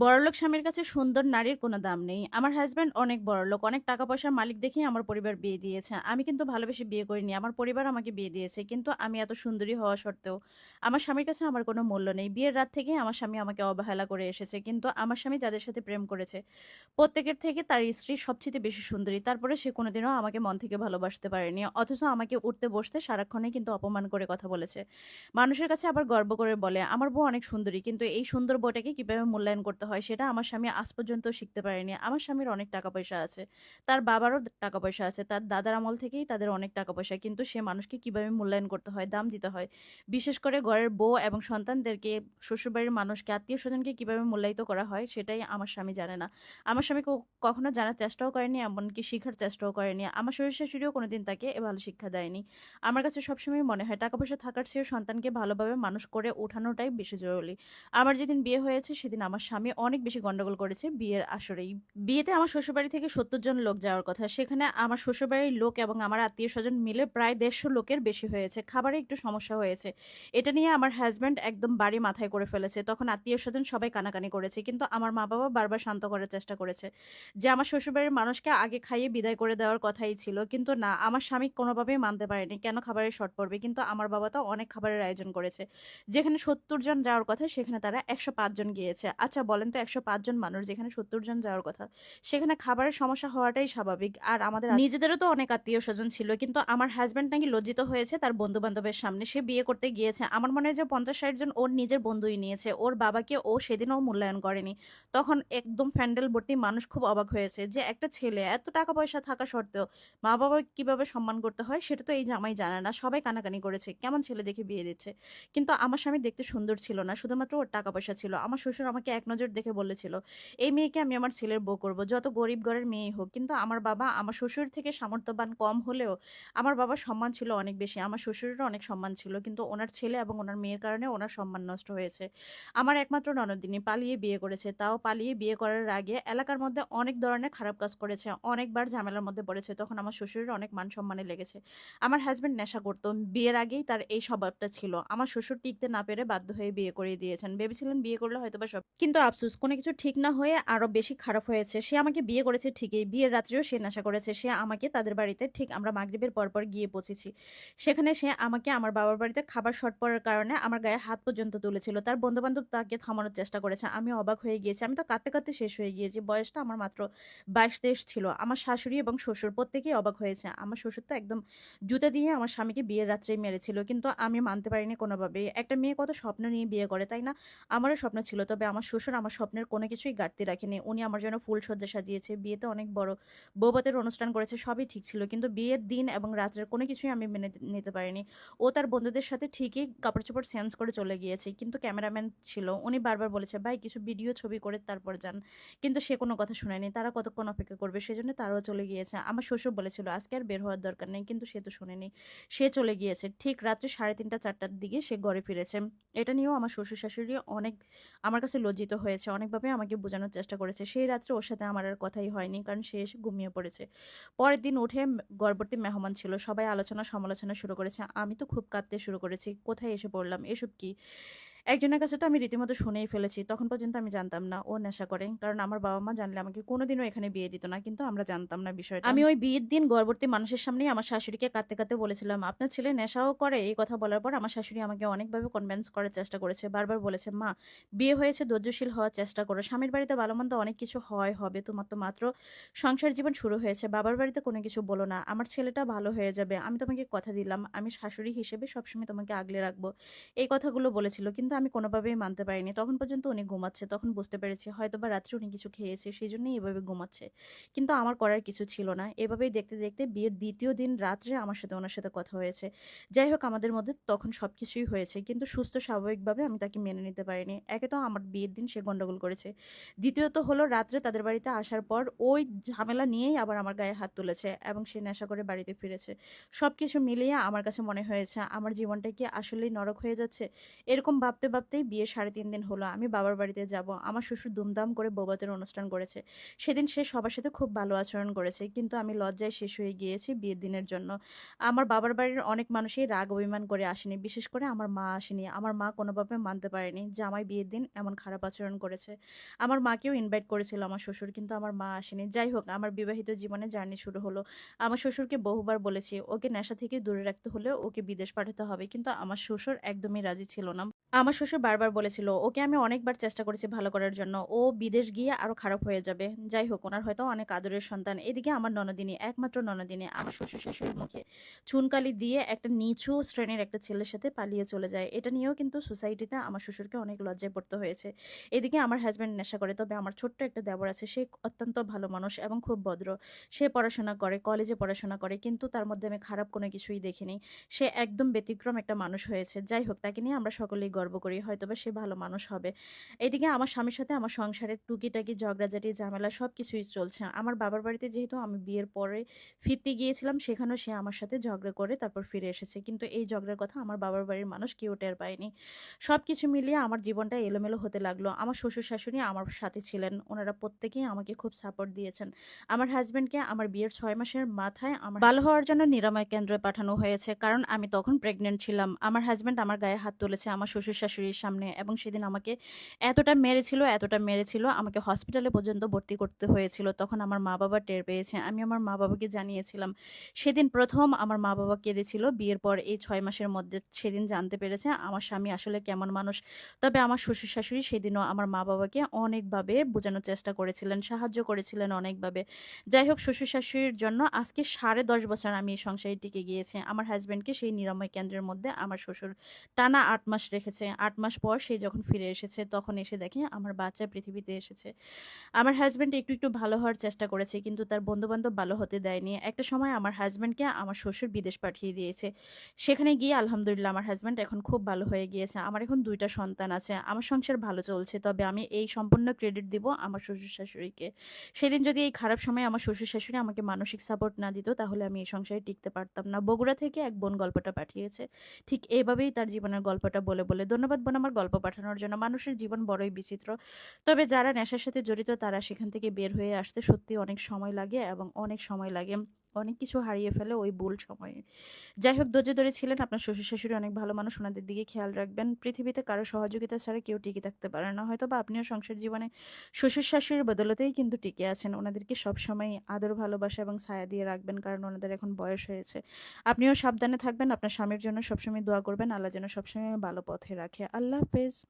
বড়লোক স্বামীর কাছে সুন্দর নারীর কোনো দাম নেই। আমার হাজব্যান্ড অনেক বড়লোক, অনেক টাকা পয়সার মালিক দেখেই আমার পরিবার বিয়ে দিয়েছে। আমি কিন্তু ভালোবেসে বিয়ে করিনি। আমার পরিবার আমাকে বিয়ে দিয়েছে। কিন্তু আমি এত সুন্দরী হওয়া সত্ত্বেও আমার স্বামীর কাছে আমার কোনো মূল্য নেই। বিয়ের রাত থেকেই আমার স্বামী আমাকে অবহেলা করে এসেছে। কিন্তু আমার স্বামী যাদের সাথে প্রেম করেছে, প্রত্যেকের থেকে তার স্ত্রী সবচেয়ে বেশি সুন্দরী। তারপরে সে কোনোদিনও আমাকে মন থেকে ভালোবাসতে পারেনি। অথচ আমাকে উঠতে বসতে সারাক্ষণই কিন্তু অপমান করে কথা বলেছে। মানুষের কাছে আবার গর্ব করে বলে, "আমার বউ অনেক সুন্দরী।" কিন্তু এই সুন্দর বউটাকে কীভাবে মূল্যায়ন করতে হয় সেটা আমার স্বামী আজ পর্যন্ত শিখতে পারেনি। আমার স্বামীর অনেক টাকা পয়সা আছে। তার বাবারও টাকা পয়সা আছে। তার দাদার আমল থেকেই তাদের অনেক টাকা পয়সা। কিন্তু সে মানুষকে কীভাবে মূল্যায়ন করতে হয়, দাম দিতে হয়। বিশেষ করে ঘরের বউ এবং সন্তানদেরকে, শ্বশুরবাড়ির মানুষকে, আত্মীয় স্বজনকে কীভাবে মূল্যায়িত করা হয় সেটাই আমার স্বামী জানে না। আমার স্বামী কখনো জানার চেষ্টাও করেনি, এমনকি শিখার চেষ্টাও করেনি। আমার শ্বশুর-শাশুড়িও কোনোদিন তাকে এ ভালো শিক্ষা দেয়নি। আমার কাছে সবসময় মনে হয় টাকা পয়সা থাকার চেয়েও সন্তানকে ভালোভাবে মানুষ করে ওঠানোটাই বেশি জরুরি। আমার যেদিন বিয়ে হয়েছে সেদিন আমার স্বামী অনেক বেশি গন্ডগোল করেছে বিয়ের আসরেই। বিয়েতে আমার শ্বশুরবাড়ি থেকে ৭০ জন লোক যাওয়ার কথা। সেখানে আমার শ্বশুরবাড়ির লোক এবং আমার আত্মীয়স্বজন মিলে প্রায় ১৫০ লোকের বেশি হয়েছে। খাবারে একটু সমস্যা হয়েছে। এটা নিয়ে আমার হাসব্যান্ড একদম বাড়ি মাথায় করে ফেলেছে। তখন আত্মীয়স্বজন সবাই কানাকানি করেছে। কিন্তু আমার মা-বাবা বারবার শান্ত করার চেষ্টা করেছে। যে আমার শ্বশুরবাড়ির মানুষকে আগে খাইয়ে বিদায় করে দেওয়ার কথাই ছিল। কিন্তু না, আমার স্বামী কোনোভাবেই মানতে পারেনি। কেন খাবারের শর্ট পড়বে? কিন্তু আমার বাবা তো অনেক খাবারের আয়োজন করেছে। যেখানে ৭০ জন যাওয়ার কথা সেখানে তারা ১০৫ জন গিয়েছে। আচ্ছা বলেন তো ১০৫ জন মানুষ যেখানে ৭০ জন যাওয়ার কথা, সেখানে খাবারের সমস্যা হওয়াটাই স্বাভাবিক। আর আমাদের নিজেদেরও তো অনেক আত্মীয় স্বজন ছিল। কিন্তু আমার হাসব্যান্ড নাকি লজ্জিত হয়েছে তার বন্ধু-বান্ধবের সামনে। সে বিয়ে করতে গিয়েছে। আমার মনে হয় যে ৫০-৬০ জন ওর নিজের বন্ধুই নিয়েছে। ওর বাবাকে ও সেদিনও মূল্যায়ন করেনি। তখন একদম প্যান্ডেল ভর্তি মানুষ খুব অবাক হয়েছে যে একটা ছেলে এত টাকা পয়সা থাকা সত্ত্বেও মা-বাবা কীভাবে সম্মান করতে হয় সেটা তো এই জামাই জানে না। সবাই কানাকানি করেছে। কেমন ছেলে দেখে বিয়ে দিচ্ছে। কিন্তু আমার স্বামী দেখতে সুন্দর ছিল না। শুধুমাত্র ওর টাকা পয়সা ছিল। আমার শ্বশুর আমাকে এক নজর দেখে বলেছিল, "এই মেয়েকে আমি আমার ছেলের বউ করব। যত গরিব ঘরের মেয়েই হোক।" কিন্তু আমার বাবা আমার শ্বশুর থেকে সামর্থ্যবান কম হলেও আমার বাবার সম্মান ছিল অনেক বেশি। আমার শ্বশুরেরও অনেক সম্মান ছিল। কিন্তু ওনার ছেলে এবং ওনার মেয়ের কারণে ওনার সম্মান নষ্ট হয়েছে। আমার একমাত্র ননদিনী পালিয়ে বিয়ে করেছে। তাও পালিয়ে বিয়ে করার আগে এলাকার মধ্যে অনেক ধরনের খারাপ কাজ করেছে। অনেকবার ঝামেলার মধ্যে পড়েছে। তখন আমার শ্বশুরের অনেক মান-সম্মানে লেগেছে। আমার হাজব্যান্ড নেশা করত। বিয়ের আগেই তার এই স্বভাবটা ছিল। আমার শ্বশুর টিকতে না পেরে বাধ্য হয়ে বিয়ে করিয়ে দিয়েছেন। ভেবেছিলেন বিয়ে করলে হয়তো বা সব কিন্তু আফসোস কোনো কিছু ঠিক না হয়ে আরও বেশি খারাপ হয়েছে। সে আমাকে বিয়ে করেছে ঠিকই। বিয়ের রাত্রেও সে নেশা করেছে। সে আমাকে তাদের বাড়িতে ঠিক আমরা মাগরিবের পরপর গিয়ে পৌঁছেছি। সেখানে সে আমাকে আমার বাবার বাড়িতে খাবার শর্ট পড়ার কারণে আমার গায়ে হাত পর্যন্ত তুলেছিল। তার বন্ধু-বান্ধব তাকে থামানোর চেষ্টা করেছে। আমি অবাক হয়ে গিয়েছি। আমি তো কাঁদতে, কাঁদতে শেষ হয়ে গিয়েছি। বয়সটা আমার মাত্র ২২-২৩ ছিল। আমার শাশুড়ি এবং শ্বশুর প্রত্যেকেই অবাক হয়েছে। আমার শ্বশুর তো একদম জুতা দিয়ে আমার স্বামীকে বিয়ের রাত্রেই মেরেছিল। কিন্তু আমি মানতে পারিনি কোনোভাবেই। একটা মেয়ে কত স্বপ্ন নিয়ে বিয়ে করে, তাই না? আমারও স্বপ্ন ছিল। তবে আমার শ্বশুর আমার স্বপ্নের কোনো কিছুই ঘাটতি রাখেনি। উনি আমার জন্য ফুলসজ্জা সাজিয়েছে। বিয়েতে অনেক বড় বৌভাতের অনুষ্ঠান করেছে। সবই ঠিক ছিল। কিন্তু বিয়ের দিন এবং রাত্রের কোনো কিছুই আমি মেনে নিতে পারিনি। ও তার বন্ধুদের সাথে ঠিকই কাপড়-চোপড় চেঞ্জ করে চলে গিয়েছে। কিন্তু ক্যামেরাম্যান ছিল। উনি বারবার বলেছে, "ভাই কিছু ভিডিও ছবি করে তারপর যান।" কিন্তু সে কোনো কথা শোনেনি। তারা কতক্ষণ অপেক্ষা করবে? সেজন্য তারাও চলে গিয়েছে। আমার শ্বশুর বলেছিল, "আজকে আর বের হওয়ার দরকার নেই।" কিন্তু সে তো শোনেনি। সে চলে গিয়েছে। ঠিক রাত্রে ৩:৩০-৪টার দিকে সে ঘরে ফিরেছে। এটা নিয়েও আমার শ্বশুর-শাশুড়ি অনেক আমার কাছে লজ্জিত হয়েছে। অনেকভাবে আমাকে বোঝানোর চেষ্টা করেছে। সেই রাত্রে ওর সাথে আমার আর কথাই হয়নি। কারণ সে ঘুমিয়ে পড়েছে। পরের দিন উঠে গর্ভবতী মেহমান ছিল। সবাই আলোচনা সমালোচনা শুরু করেছে। আমি তো খুব কাঁদতে শুরু করেছি। কোথায় এসে পড়লাম? এসব কি? একজনের কাছে তো আমি রীতিমতো শুনেই ফেলেছি। তখন পর্যন্ত আমি জানতাম না ও নেশা করে। কারণ আমার বাবা-মা জানলে আমাকে কোনোদিনও এখানে বিয়ে দিত না। কিন্তু আমরা জানতাম না বিষয়টা। আমি ওই বিয়ের দিন গর্ভবতী মানুষের সামনেই আমার শাশুড়িকে কাঁদতে, কাঁদতে বলেছিলাম, "আপনার ছেলে নেশাও করে?" এই কথা বলার পর আমার শাশুড়ি আমাকে অনেকভাবে কনভিন্স করার চেষ্টা করেছে। বারবার বলেছে, "মা, বিয়ে হয়েছে ধৈর্যশীল হওয়ার চেষ্টা করো। স্বামীর বাড়িতে ভালো-মন্দ অনেক কিছু হয়, হবে। তোমার তো মাত্র সংসার জীবন শুরু হয়েছে। বাবার বাড়িতে কোনো কিছু বলো না। আমার ছেলেটা ভালো হয়ে যাবে। আমি তোমাকে কথা দিলাম। আমি শাশুড়ি হিসেবে সবসময় তোমাকে আগলে রাখব।" এই কথাগুলো বলেছিল। কিন্তু আমি কোনোভাবেই মানতে পারিনি। তখন পর্যন্ত উনি ঘুমাচ্ছে। তখন বুঝতে পেরেছি হয়তো বা রাত্রে উনি কিছু খেয়েছে। সেই জন্যই এভাবে ঘুমাচ্ছে। কিন্তু আমার করার কিছু ছিল না। এভাবেই দেখতে, দেখতে বিয়ের দ্বিতীয় দিন রাত্রে আমার সাথে ওনার সাথে কথা হয়েছে। যাই হোক আমাদের মধ্যে তখন সবকিছুই হয়েছে। কিন্তু সুস্থ স্বাভাবিকভাবে আমি তাকে মেনে নিতে পারিনি। একে তো আমার বিয়ের দিন সে গন্ডগোল করেছে। দ্বিতীয়ত হলো রাত্রে তাদের বাড়িতে আসার পর ওই ঝামেলা নিয়েই আবার আমার গায়ে হাত তুলেছে এবং সে নেশা করে বাড়িতে ফিরেছে। সবকিছু মিলিয়ে আমার কাছে মনে হয়েছে আমার জীবনটা কি আসলেই নরক হয়ে যাচ্ছে? এরকম ভাবতে ভাবতে, ভাবতেই বিয়ের ৩.৫ দিন হলো। আমি বাবার বাড়িতে যাব। আমার শ্বশুর দুমদাম করে বৌভাতের অনুষ্ঠান করেছে। সেদিন সে সবার সাথে খুব ভালো আচরণ করেছে। কিন্তু আমি লজ্জায় শেষ হয়ে গিয়েছি বিয়ের দিনের জন্য। আমার বাবার বাড়ির অনেক মানুষই রাগ অভিমান করে আসেনি। বিশেষ করে আমার মা আসেনি। আমার মা কোনোভাবে মানতে পারেনি যে আমায় বিয়ের দিন এমন খারাপ আচরণ করেছে। আমার মাকেও ইনভাইট করেছিল আমার শ্বশুর কিন্তু আমার মা আসেনি। যাই হোক আমার বিবাহিত জীবনে জার্নি শুরু হলো। আমার শ্বশুরকে বহুবার বলেছি ওকে নেশা থেকে দূরে রাখতে হলে ওকে বিদেশ পাঠাতে হবে। কিন্তু আমার শ্বশুর একদমই রাজি ছিল না। আমার শ্বশুর বারবার বলেছিল, "ওকে আমি অনেকবার চেষ্টা করেছি ভালো করার জন্য। ও বিদেশ গিয়ে আরও খারাপ হয়ে যাবে।" যাই হোক ওনার হয়তো অনেক আদরের সন্তান। এদিকে আমার ননদিনী, একমাত্র ননদিনী আমার শ্বশুর-শাশুড়ির মুখে চুনকালি দিয়ে একটা নিচু শ্রেণির একটা ছেলের সাথে পালিয়ে চলে যায়। এটা নিয়েও কিন্তু সোসাইটিতে আমার শ্বশুরকে অনেক লজ্জায় পড়তে হয়েছে। এদিকে আমার হাজব্যান্ড নেশা করে। তবে আমার ছোট্ট একটা দেবর আছে। সে অত্যন্ত ভালো মানুষ এবং খুব ভদ্র। সে পড়াশোনা করে, কলেজে পড়াশোনা করে। কিন্তু তার মধ্যে আমি খারাপ কোনো কিছুই দেখিনি। সে একদম ব্যতিক্রম একটা মানুষ হয়েছে। যাই হোক তাকে নিয়ে আমরা সকলেই গর্ব করি। হয়তোবা সে ভালো মানুষ হবে। এদিকে আমার স্বামীর সাথে আমার সংসারের টুকিটাকি ঝগড়াঝাটি, ঝামেলা সবকিছুই চলছে। আমার বাবার বাড়িতে যেহেতু আমি বিয়ের পরে ফিরতে গিয়েছিলাম সেখানেও সে আমার সাথে ঝগড়া করে তারপর ফিরে এসেছে। কিন্তু এই ঝগড়ার কথা আমার বাবার বাড়ির মানুষ কেউ টের পায়নি। সবকিছু মিলিয়ে আমার জীবনটা এলোমেলো হতে লাগল। আমার শ্বশুর-শাশুড়ি আমার সাথে ছিলেন। ওনারা প্রত্যেকেই আমাকে খুব সাপোর্ট দিয়েছেন। আমার হাজব্যান্ডকে আমার বিয়ের ছয় মাসের মাথায় আমার ভালো হওয়ার জন্য নিরাময় কেন্দ্রে পাঠানো হয়েছে। কারণ আমি তখন প্রেগনেন্ট ছিলাম। আমার হাজব্যান্ড আমার গায়ে হাত তুলেছে আমার শ্বশুর-শাশুড়ির সামনে এবং সেদিন আমাকে এতটা মেরেছিল, এতটা মেরেছিল আমাকে হসপিটালে পর্যন্ত ভর্তি করতে হয়েছিল। তখন আমার মা-বাবা টের পেয়েছে। আমি আমার মা-বাবাকে জানিয়েছিলাম। সেদিন প্রথম আমার মা-বাবা কেঁদেছিল। বিয়ের পর এই ছয় মাসের মধ্যে সেদিন জানতে পেরেছে আমার স্বামী আসলে কেমন মানুষ। তবে আমার শ্বশুর-শাশুড়ি সেদিনও আমার মা-বাবাকে অনেকভাবে বোঝানোর চেষ্টা করেছিলেন, সাহায্য করেছিলেন অনেকভাবে। যাই হোক শ্বশুর-শাশুড়ির জন্য আজকে ১০.৫ বছর আমি এই সংসারে টিকে গিয়েছি। আমার হাজব্যান্ডকে সেই নিরাময় কেন্দ্রের মধ্যে আমার শ্বশুর টানা আট মাস রেখেছে। ৮ মাস পর সে যখন ফিরে এসেছে তখন এসে দেখে আমার বাচ্চা পৃথিবীতে এসেছে। আমার হাজব্যান্ড একটু, একটু ভালো হওয়ার চেষ্টা করেছে কিন্তু তার বন্ধু-বান্ধব ভালো হতে দেয়নি। একটা সময় আমার হাজব্যান্ডকে আমার শ্বশুর বিদেশ পাঠিয়ে দিয়েছে। সেখানে গিয়ে আলহামদুলিল্লাহ আমার হাজব্যান্ড এখন খুব ভালো হয়ে গিয়েছে। আমার এখন দুইটা সন্তান আছে। আমার সংসার ভালো চলছে। তবে আমি এই সম্পূর্ণ ক্রেডিট দিব আমার শ্বশুর-শাশুড়িকে। সেদিন যদি এই খারাপ সময়ে আমার শ্বশুর-শাশুড়ি আমাকে মানসিক সাপোর্ট না দিত তাহলে আমি এই সংসারে টিকতে পারতাম না। বগুড়া থেকে এক বোন গল্পটা পাঠিয়েছে। ঠিক এভাবেই তার জীবনের গল্পটা বলে, বলে ধন্যবাদ বোন আমার গল্প পাঠানোর জন্য। মানুষের জীবন বড়ই বিচিত্র। তবে যারা নেশার সাথে জড়িত তারা সেখান থেকে বের হয়ে আসতে সত্যি অনেক সময় লাগে এবং অনেক সময় লাগে। অনেক কিছু হারিয়ে ফেলে ওই ভুল সময়ে। যাই হোক ধৈর্য ধরে ছিলেন আপনার শ্বশুর-শাশুড়ি অনেক ভালো মানুষ। ওনাদের দিকে খেয়াল রাখবেন। পৃথিবীতে কারও সহযোগিতা ছাড়া কেউ টিকে থাকতে পারে না। হয়তো বা আপনিও সংসার জীবনে শ্বশুর-শাশুড়ির বদৌলতেই কিন্তু টিকে আছেন। ওনাদেরকে সবসময় আদর, ভালোবাসা এবং ছায়া দিয়ে রাখবেন কারণ ওনাদের এখন বয়স হয়েছে। আপনিও সাবধানে থাকবেন। আপনার স্বামীর জন্য সবসময় দোয়া করবেন। আল্লাহ যেন সবসময় ভালো পথে রাখে। আল্লাহ হাফেজ।